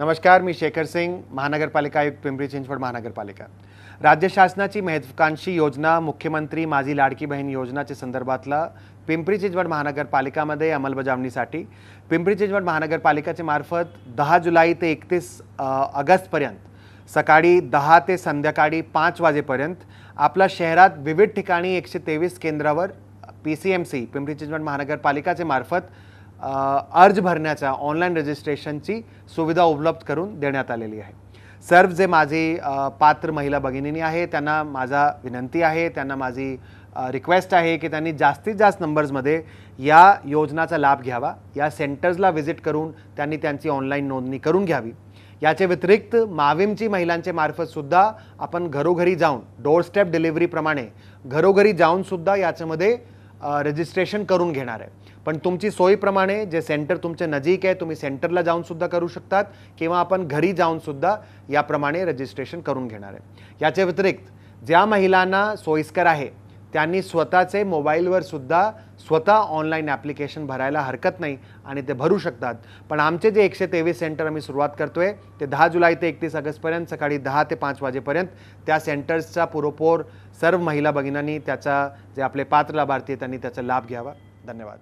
नमस्कार मी शेखर सिंग महानगरपालिका आयुक्त पिंपरी चिंचवड महानगरपालिका. राज्य शासनाची महत्वाकांक्षी योजना मुख्यमंत्री माझी लाडकी बहीण योजनाच्या संदर्भातला पिंपरी चिंचवड महानगरपालिकामध्ये अंमलबजावणीसाठी. पिंपरी चिंचवड महानगरपालिकेचे मार्फत दहा जुलै ते एकतीस ऑगस्टपर्यंत सकाळी दहा ते संध्याकाळी पाच वाजेपर्यंत आपल्या शहरात विविध ठिकाणी एकशे तेवीस केंद्रावर P C M C Pimpri Chinchwad महानगरपालिकाचे मार्फत अर्ज भरण्याच्या ऑनलाईन रजिस्ट्रेशनची सुविधा उपलब्ध करून देण्यात आलेली आहे. सर्व जे माझी पात्र महिला भगिनींनी आहे त्यांना माझा विनंती आहे त्यांना माझी रिक्वेस्ट आहे की त्यांनी जास्तीत जास्त नंबर्समध्ये या योजनाचा लाभ घ्यावा. या सेंटर्सला व्हिजिट करून त्यांनी त्यांची ऑनलाईन नोंदणी करून घ्यावी. याच्या व्यतिरिक्त माविमची महिलांचे मार्फतसुद्धा आपण घरोघरी जाऊन डोअर स्टेप डिलिव्हरीप्रमाणे घरोघरी जाऊनसुद्धा याच्यामध्ये रजिस्ट्रेशन करून घेणार आहे. पण तुमची सोयीप्रमाणे जे सेंटर तुमच्या नजीक आहे तुम्ही सेंटरला जाऊन सुद्धा करू शकतात किंवा आपण घरी जाऊन सुद्धा याप्रमाणे रजिस्ट्रेशन करून घेणार आहे. याच्या व्यतिरिक्त ज्या महिलांना सोयीस्कर आहे त्यांनी स्वतःचे मोबाईलवर सुद्धा स्वतः ऑनलाईन ॲप्लिकेशन भरायला हरकत नाही आणि ते भरू शकतात. पण आमचे जे एकशे तेवीस सेंटर आम्ही सुरुवात करतोय ते दहा जुलै ते एकतीस ऑगस्टपर्यंत सकाळी दहा ते पाच वाजेपर्यंत त्या सेंटर्सचा पुरोपोर सर्व महिला भगिनांनी त्याचा जे आपले पात्र लाभार्थी आहेत त्यांनी त्याचा लाभ घ्यावा. धन्यवाद.